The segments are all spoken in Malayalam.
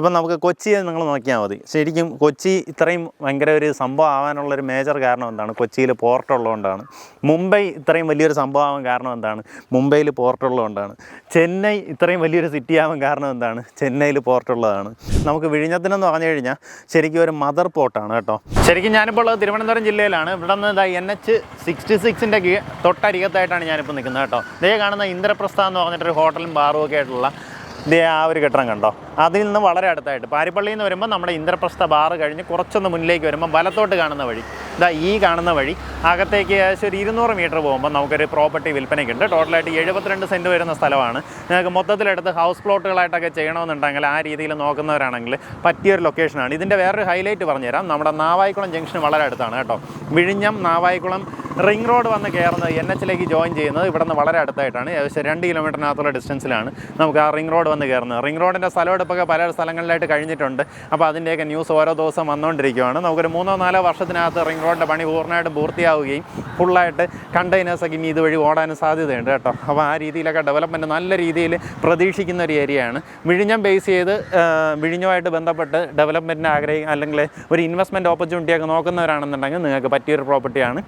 ഇപ്പം നമുക്ക് കൊച്ചിയെ നിങ്ങൾ നോക്കിയാൽ മതി. ശരിക്കും കൊച്ചി ഇത്രയും ഭയങ്കര ഒരു സംഭവം ആവാനുള്ളൊരു മേജർ കാരണം എന്താണ്? കൊച്ചിയിൽ പോർട്ടുള്ളതുകൊണ്ടാണ് മുംബൈ ഇത്രയും വലിയൊരു സംഭവം ആവാൻ കാരണം എന്താണ്? മുംബൈയിൽ പോർട്ടുള്ളതുകൊണ്ടാണ് ചെന്നൈ ഇത്രയും വലിയൊരു സിറ്റി ആവാൻ കാരണം എന്താണ്? ചെന്നൈയിൽ പോർട്ടുള്ളതാണ് നമുക്ക് വിഴിഞ്ഞത്തിനെന്ന് പറഞ്ഞു കഴിഞ്ഞാൽ ശരിക്കും ഒരു മദർ പോർട്ടാണ് കേട്ടോ. ശരിക്കും ഞാനിപ്പോൾ ഉള്ളത് തിരുവനന്തപുരം ജില്ലയിലാണ്. ഇവിടെ നിന്ന് ഇതാ എൻ എച്ച് സിക്സ്റ്റി സിക്സിന്റെ തൊട്ടരികത്തായിട്ടാണ് ഞാനിപ്പോൾ നിൽക്കുന്നത് കേട്ടോ. ഇതേ കാണുന്ന ഇന്ദ്രപ്രസ്ഥ എന്ന് പറഞ്ഞിട്ടൊരു ഹോട്ടലും ബാറും ഒക്കെ ആയിട്ടുള്ള ഇതേ ആ ഒരു കെട്ടിടം കണ്ടോ? അതിൽ നിന്ന് വളരെ അടുത്തായിട്ട്. പാരിപ്പള്ളിയിൽ നിന്ന് വരുമ്പോൾ നമ്മുടെ ഇന്ദ്രപ്രസ്ഥ ബാർ കഴിഞ്ഞ് കുറച്ചൊന്ന് മുന്നിലേക്ക് വരുമ്പോൾ വലത്തോട്ട് കാണുന്ന വഴി. ഇതാ ഈ കാണുന്ന വഴി. അകത്തേക്ക് ഏകദേശം ഒരു ഇരുന്നൂറ് മീറ്റർ പോകുമ്പോൾ നമുക്കൊരു പ്രോപ്പർട്ടി വിൽപ്പനയ്ക്കുണ്ട്. ടോട്ടലായിട്ട് എഴുപത്തിരണ്ട് സെന്റ് വരുന്ന സ്ഥലമാണ്. നിങ്ങൾക്ക് മൊത്തത്തിലെടുത്ത് ഹൗസ് പ്ലോട്ടുകളായിട്ടൊക്കെ ചെയ്യണമെന്നുണ്ടെങ്കിൽ ആ രീതിയിൽ നോക്കുന്നവരാണെങ്കിൽ പറ്റിയൊരു ലൊക്കേഷനാണ് ഇതിന്റെ വേറൊരു ഹൈലൈറ്റ് പറഞ്ഞുതരാം. നമ്മുടെ നാവായിക്കുളം ജംഗ്ഷൻ വളരെ അടുത്താണ് കേട്ടോ. വിഴിഞ്ഞം നാവായിക്കുളം റിംഗ് റോഡ് വന്ന് കയറുന്നത് എൻ എച്ചിലേക്ക് ജോയിൻ ചെയ്യുന്നത് ഇവിടെ നിന്ന് വളരെ അടുത്തായിട്ടാണ്. ഏകദേശം രണ്ട് കിലോമീറ്ററിനകത്തുള്ള ഡിസ്റ്റൻസിലാണ് നമുക്ക് ആ റിംഗ് റോഡ് വന്ന് കയറുന്നത്. റിംഗ് റോഡിന്റെ സ്ഥലമെടുപ്പൊക്കെ പല സ്ഥലങ്ങളിലായിട്ട് കഴിഞ്ഞിട്ടുണ്ട്. അപ്പോൾ അതിന്റെയൊക്കെ ന്യൂസ് ഓരോ ദിവസം വന്നുകൊണ്ടിരിക്കുകയാണ് നമുക്കൊരു മൂന്നോ നാലോ വർഷത്തിനകത്ത് റിംഗ് റോഡിന്റെ പണി പൂർണമായിട്ടും പൂർത്തിയാവുകയും ഫുള്ളായിട്ട് കണ്ടെയ്നേഴ്സൊക്കെ ഇനി ഇതുവഴി ഓടാനും സാധ്യതയുണ്ട് കേട്ടോ. അപ്പോൾ ആ രീതിയിലൊക്കെ ഡെവലപ്മെന്റ് നല്ല രീതിയിൽ പ്രതീക്ഷിക്കുന്ന ഒരു ഏരിയയാണ് വിഴിഞ്ഞം ബേസ് ചെയ്ത് വിഴിഞ്ഞുമായിട്ട് ബന്ധപ്പെട്ട് ഡെവലപ്മെന്റിന് ആഗ്രഹിക്കുക അല്ലെങ്കിൽ ഒരു ഇൻവെസ്റ്റ്മെന്റ് ഓപ്പർച്യൂണിറ്റിയൊക്കെ നോക്കുന്നവരാണെന്നുണ്ടെങ്കിൽ നിങ്ങൾക്ക് പറ്റിയൊരു പ്രോപ്പർട്ടിയാണ്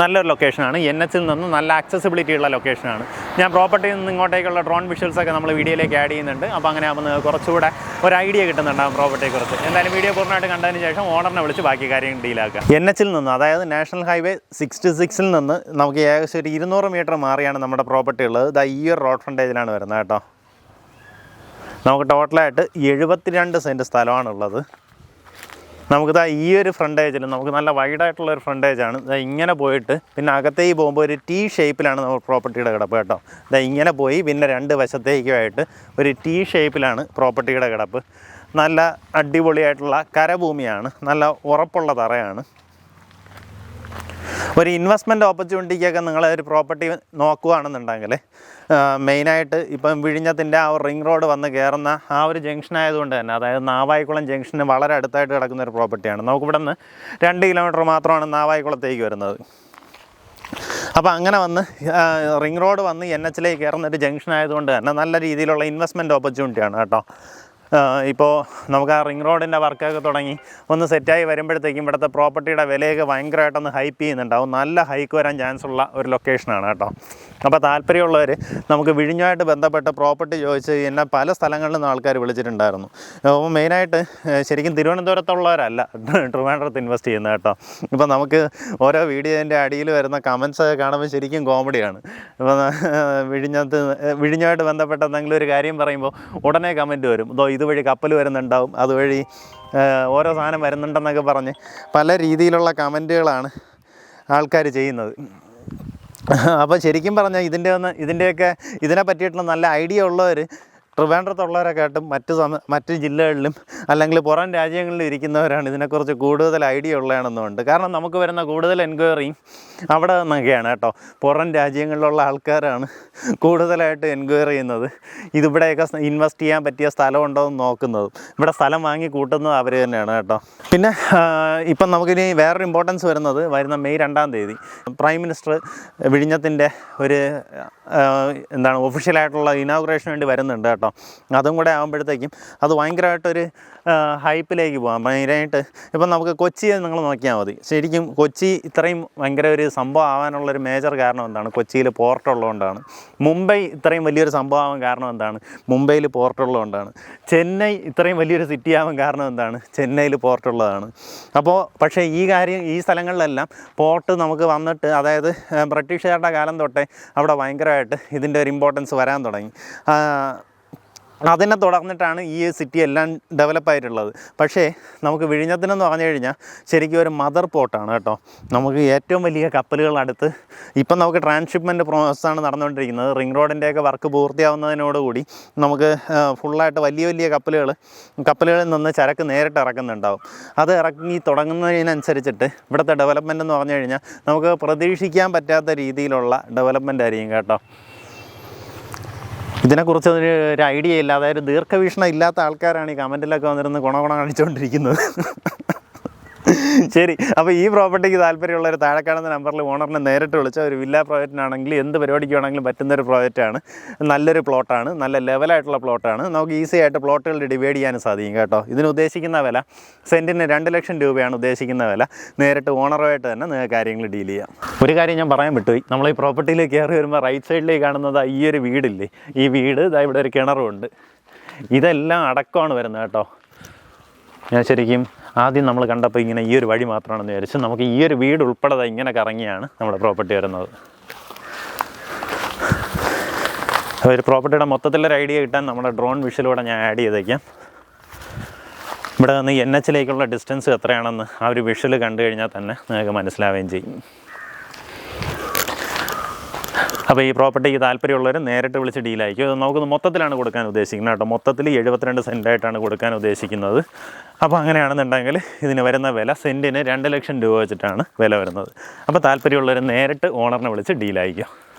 നല്ലൊരു ലൊക്കേഷനാണ് എൻ എച്ചിൽ നിന്ന് നല്ല ആക്സസിബിലിറ്റി ഉള്ള ലൊക്കേഷനാണ് ഞാൻ പ്രോപ്പർട്ടിയിൽ നിന്ന് ഇങ്ങോട്ടേക്കുള്ള ഡ്രോൺ വിഷ്വൽസൊക്കെ നമ്മൾ വീഡിയോയിലേക്ക് ആഡ് ചെയ്യുന്നുണ്ട്. അപ്പോൾ അങ്ങനെ ആകുമ്പോൾ കുറച്ചുകൂടെ ഒരു ഐഡിയ കിട്ടുന്നുണ്ടാകും പ്രോപ്പർട്ടിയെക്കുറിച്ച് എന്തായാലും വീഡിയോ പൂർണമായിട്ട് കണ്ടതിന് ശേഷം ഓണറിനെ വിളിച്ച് ബാക്കി കാര്യം ഡീലാക്കുക എൻ എച്ചിൽ നിന്ന് അതായത് നാഷണൽ ഹൈവേ സിക്സ്റ്റി സിക്സിൽ നിന്ന് നമുക്ക് ഏകദേശം ഒരു ഇരുന്നൂറ് മീറ്റർ മാറിയാണ് നമ്മുടെ പ്രോപ്പർട്ടി ഉള്ളത്. ഇതാ ഈ ഒരു റോഡ് ഫ്രണ്ടേജിലാണ് വരുന്നത് കേട്ടോ. നമുക്ക് ടോട്ടലായിട്ട് എഴുപത്തിരണ്ട് സെന്റ് സ്ഥലമാണുള്ളത്. നമുക്കിതാ ഈ ഒരു ഫ്രണ്ടേജിൽ നമുക്ക് നല്ല വൈഡായിട്ടുള്ള ഒരു ഫ്രണ്ടേജാണ് ഇതാ ഇങ്ങനെ പോയിട്ട് പിന്നെ അകത്തേക്ക് പോകുമ്പോൾ ഒരു ടീ ഷേപ്പിലാണ് നമ്മൾ പ്രോപ്പർട്ടിയുടെ കിടപ്പ് കേട്ടോ. ഇതാ ഇങ്ങനെ പോയി പിന്നെ രണ്ട് വശത്തേക്കുമായിട്ട് ഒരു ടീ ഷേപ്പിലാണ് പ്രോപ്പർട്ടിയുടെ കിടപ്പ്. നല്ല അടിപൊളിയായിട്ടുള്ള കരഭൂമിയാണ്. നല്ല ഉറപ്പുള്ള തറയാണ്. ഒരു ഇൻവെസ്റ്റ്മെന്റ് ഓപ്പർച്യൂണിറ്റിക്കൊക്കെ നിങ്ങൾ ഒരു പ്രോപ്പർട്ടി നോക്കുകയാണെന്നുണ്ടെങ്കിൽ മെയിനായിട്ട് ഇപ്പം വിഴിഞ്ഞത്തിന്റെ ആ റിംഗ് റോഡ് വന്ന് കയറുന്ന ആ ഒരു ജംഗ്ഷൻ ആയതുകൊണ്ട് തന്നെ അതായത് നാവായിക്കുളം ജംഗ്ഷന് വളരെ അടുത്തായിട്ട് കിടക്കുന്ന ഒരു പ്രോപ്പർട്ടിയാണ് നമുക്കിവിടെ നിന്ന് രണ്ട് കിലോമീറ്റർ മാത്രമാണ് നാവായിക്കുളത്തേക്ക് വരുന്നത്. അപ്പോൾ അങ്ങനെ വന്ന് റിംഗ് റോഡ് വന്ന് എൻ എച്ചിലേക്ക് കയറുന്ന ഒരു ജംഗ്ഷൻ ആയതുകൊണ്ട് തന്നെ നല്ല രീതിയിലുള്ള ഇൻവെസ്റ്റ്മെന്റ് ഓപ്പർച്യൂണിറ്റിയാണ് കേട്ടോ. ഇപ്പോൾ നമുക്ക് ആ റിംഗ് റോഡിന്റെ വർക്കൊക്കെ തുടങ്ങി. ഒന്ന് സെറ്റായി വരുമ്പോഴത്തേക്കും ഇവിടുത്തെ പ്രോപ്പർട്ടിയുടെ വിലയൊക്കെ ഭയങ്കരമായിട്ടൊന്ന് ഹൈപ്പ് ചെയ്യുന്നുണ്ടാവും. നല്ല ഹൈക്ക് വരാൻ ചാൻസ് ഉള്ള ഒരു ലൊക്കേഷനാണ് കേട്ടോ. അപ്പോൾ താല്പര്യമുള്ളവർ നമുക്ക് വിഴിഞ്ഞുമായിട്ട് ബന്ധപ്പെട്ട പ്രോപ്പർട്ടി ചോദിച്ച് എന്നെ പല സ്ഥലങ്ങളിൽ നിന്ന് ആൾക്കാർ വിളിച്ചിട്ടുണ്ടായിരുന്നു. അപ്പോൾ മെയിനായിട്ട് ശരിക്കും തിരുവനന്തപുരത്തുള്ളവരല്ല ട്രിവാൻഡ്രത്ത് ഇൻവെസ്റ്റ് ചെയ്യുന്നത് കേട്ടോ. ഇപ്പോൾ നമുക്ക് ഓരോ വീഡിയോന്റെ അടിയിൽ വരുന്ന കമൻസ് ഒക്കെ കാണുമ്പോൾ ശരിക്കും കോമഡിയാണ് ഇപ്പോൾ വിഴിഞ്ഞത്ത് വിഴിഞ്ഞുമായിട്ട് ബന്ധപ്പെട്ട എന്തെങ്കിലും ഒരു കാര്യം പറയുമ്പോൾ ഉടനെ കമന്റ് വരും. ഇതോ ഇതുവഴി കപ്പൽ വരുന്നുണ്ടാവും അതുവഴി ഓരോ സാധനം വരുന്നുണ്ടെന്നൊക്കെ പറഞ്ഞ് പല രീതിയിലുള്ള കമന്റുകളാണ് ആൾക്കാർ ചെയ്യുന്നത്. അപ്പോൾ ശരിക്കും പറഞ്ഞാൽ ഇതിന്റെ ഒന്ന് ഇതിന്റെയൊക്കെ ഇതിനെ പറ്റിയിട്ടുള്ള നല്ല ഐഡിയ ഉള്ളവർ ട്രിവാൻഡ്രത്തുള്ളവരെക്കാട്ടും മറ്റ് സമ മറ്റ് ജില്ലകളിലും അല്ലെങ്കിൽ പുറം രാജ്യങ്ങളിലും ഇരിക്കുന്നവരാണ്. ഇതിനെക്കുറിച്ച് കൂടുതൽ ഐഡിയ ഉള്ളതാണെന്നുണ്ട്. കാരണം നമുക്ക് വരുന്ന കൂടുതൽ എൻക്വയറിയും അവിടെ നിന്നൊക്കെയാണ് കേട്ടോ. പുറം രാജ്യങ്ങളിലുള്ള ആൾക്കാരാണ് കൂടുതലായിട്ട് എൻക്വയറി ചെയ്യുന്നത്. ഇതിവിടെയൊക്കെ ഇൻവെസ്റ്റ് ചെയ്യാൻ പറ്റിയ സ്ഥലമുണ്ടോ എന്ന് നോക്കുന്നത്. ഇവിടെ സ്ഥലം വാങ്ങി കൂട്ടുന്നത് അവർ തന്നെയാണ് കേട്ടോ. പിന്നെ ഇപ്പം നമുക്കിനി വേറൊരു ഇമ്പോർട്ടൻസ് വരുന്നത് വരുന്ന മെയ് രണ്ടാം തീയതി. പ്രൈം മിനിസ്റ്റർ വിഴിഞ്ഞത്തിന്റെ ഒരു എന്താണ് ഒഫീഷ്യലായിട്ടുള്ള ഇനോഗ്രേഷന് വേണ്ടി വരുന്നുണ്ട് കേട്ടോ. അതും കൂടെ ആകുമ്പോഴത്തേക്കും അത് ഭയങ്കരമായിട്ടൊരു ഹൈപ്പിലേക്ക് പോകാം. മെയിനായിട്ട് ഇപ്പം നമുക്ക് കൊച്ചിയെ നിങ്ങൾ നോക്കിയാൽ മതി. ശരിക്കും കൊച്ചി ഇത്രയും ഭയങ്കര ഒരു സംഭവം ആവാനുള്ളൊരു മേജർ കാരണം എന്താണ്? കൊച്ചിയിൽ പോർട്ട് ഉള്ളതുകൊണ്ടാണ്. മുംബൈ ഇത്രയും വലിയൊരു സംഭവം ആവാൻ കാരണം എന്താണ്? മുംബൈയിൽ പോർട്ട് ഉള്ളതുകൊണ്ടാണ്. ചെന്നൈ ഇത്രയും വലിയൊരു സിറ്റി ആവാൻ കാരണം എന്താണ്? ചെന്നൈയിൽ പോർട്ട് ഉള്ളതാണ്. അപ്പോൾ പക്ഷേ ഈ കാര്യം ഈ സ്ഥലങ്ങളിലെല്ലാം പോർട്ട് നമുക്ക് വന്നിട്ട് അതായത് ബ്രിട്ടീഷുകാരുടെ കാലം തൊട്ടേ അവിടെ ഭയങ്കരമായിട്ട് ഇതിന്റെ ഒരു ഇമ്പോർട്ടൻസ് വരാൻ തുടങ്ങി. അതിനെ തുടർന്നിട്ടാണ് ഈ സിറ്റി എല്ലാം ഡെവലപ്പ് ആയിട്ടുള്ളത്. പക്ഷേ നമുക്ക് വിഴിഞ്ഞത്തിനെന്ന് പറഞ്ഞു കഴിഞ്ഞാൽ ശരിക്കും ഒരു മദർ പോർട്ടാണ് കേട്ടോ. നമുക്ക് ഏറ്റവും വലിയ കപ്പലുകൾ അടുത്ത് ഇപ്പം നമുക്ക് ട്രാൻസ്ഷിപ്മെന്റ് പ്രോസസ്സാണ് നടന്നുകൊണ്ടിരിക്കുന്നത്. റിംഗ് റോഡിന്റെയൊക്കെ വർക്ക് പൂർത്തിയാവുന്നതിനോടുകൂടി നമുക്ക് ഫുള്ളായിട്ട് വലിയ വലിയ കപ്പലുകൾ കപ്പലുകളിൽ നിന്ന് ചരക്ക് നേരിട്ട് ഇറക്കുന്നുണ്ടാവും. അത് ഇറങ്ങി തുടങ്ങുന്നതിനനുസരിച്ചിട്ട് ഇവിടുത്തെ ഡെവലപ്മെന്റ് എന്ന് പറഞ്ഞു കഴിഞ്ഞാൽ നമുക്ക് പ്രതീക്ഷിക്കാൻ പറ്റാത്ത രീതിയിലുള്ള ഡെവലപ്മെന്റ് ആയിരിക്കും കേട്ടോ. ഇതിനെക്കുറിച്ച് ഒരു ഐഡിയ ഇല്ല. അതായത് ദീർഘവീക്ഷണം ഇല്ലാത്ത ആൾക്കാരാണ് ഈ കമന്റിലൊക്കെ വന്നിരുന്ന് ഗുണഗുണം കാണിച്ചുകൊണ്ടിരിക്കുന്നത് ശരി അപ്പോൾ ഈ പ്രോപ്പർട്ടിക്ക് താല്പര്യമുള്ള താഴെ കാണുന്ന നമ്പറിൽ ഓണറിനെ നേരിട്ട് വിളിച്ച ഒരു വില്ല പ്രോജക്റ്റിനാണെങ്കിൽ എന്ത് പരിപാടിക്ക് വേണമെങ്കിലും പറ്റുന്ന ഒരു പ്രോജക്റ്റാണ് നല്ലൊരു പ്ലോട്ടാണ് നല്ല ലെവലായിട്ടുള്ള പ്ലോട്ടാണ് നമുക്ക് ഈസി ആയിട്ട് പ്ലോട്ടുകൾ ഡിവൈഡ് ചെയ്യാൻ സാധിക്കും കേട്ടോ. ഇതിന് ഉദ്ദേശിക്കുന്ന വില സെന്റിന് രണ്ട് ലക്ഷം രൂപയാണ് ഉദ്ദേശിക്കുന്ന വില. നേരിട്ട് ഓണറുമായിട്ട് തന്നെ നിങ്ങൾക്ക് കാര്യങ്ങൾ ഡീൽ ചെയ്യാം. ഒരു കാര്യം ഞാൻ പറയാൻ വിട്ടുപോയി. നമ്മൾ ഈ പ്രോപ്പർട്ടിയിൽ കയറി വരുമ്പോൾ റൈറ്റ് സൈഡിലേക്ക് കാണുന്നത് ഈ ഒരു വീടില്ലേ? ഈ വീട് ഇതാ ഇവിടെ ഒരു കിണറുമുണ്ട് ഇതെല്ലാം അടക്കമാണ് വരുന്നത് കേട്ടോ. ഞാൻ ശരിക്കും ആദ്യം നമ്മൾ കണ്ടപ്പോൾ ഇങ്ങനെ ഈ ഒരു വഴി മാത്രമാണെന്ന് വിചാരിച്ചു. നമുക്ക് ഈ ഒരു വീട് ഉൾപ്പെടെ ഇങ്ങനെ കറങ്ങിയാണ് നമ്മുടെ പ്രോപ്പർട്ടി വരുന്നത്. ഒരു പ്രോപ്പർട്ടിയുടെ മൊത്തത്തിലൊരു ഐഡിയ കിട്ടാൻ നമ്മുടെ ഡ്രോൺ വിഷലൂടെ ഞാൻ ആഡ് ചെയ്തേക്കാം. ഇവിടെ നിന്ന് എൻ എച്ചിലേക്കുള്ള ഡിസ്റ്റൻസ് എത്രയാണെന്ന് ആ ഒരു വിഷ്വൽ കണ്ടു കഴിഞ്ഞാൽ തന്നെ നിങ്ങൾക്ക് മനസ്സിലാവുകയും ചെയ്യും. അപ്പോൾ ഈ പ്രോപ്പർട്ടിക്ക് താല്പര്യമുള്ളവർ നേരിട്ട് വിളിച്ച് ഡീലായിരിക്കും ഇത് നമുക്ക് മൊത്തത്തിലാണ് കൊടുക്കാൻ ഉദ്ദേശിക്കുന്നത് കേട്ടോ. മൊത്തത്തിൽ എഴുപത്തിരണ്ട് സെന്റായിട്ടാണ് കൊടുക്കാൻ ഉദ്ദേശിക്കുന്നത്. അപ്പോൾ അങ്ങനെയാണെന്നുണ്ടെങ്കിൽ ഇതിന് വരുന്ന വില സെന്റിന് രണ്ട് ലക്ഷം രൂപ വെച്ചിട്ടാണ് വില വരുന്നത്. അപ്പോൾ താല്പര്യമുള്ളവർ നേരിട്ട് ഓണറിനെ വിളിച്ച് ഡീലായിരിക്കും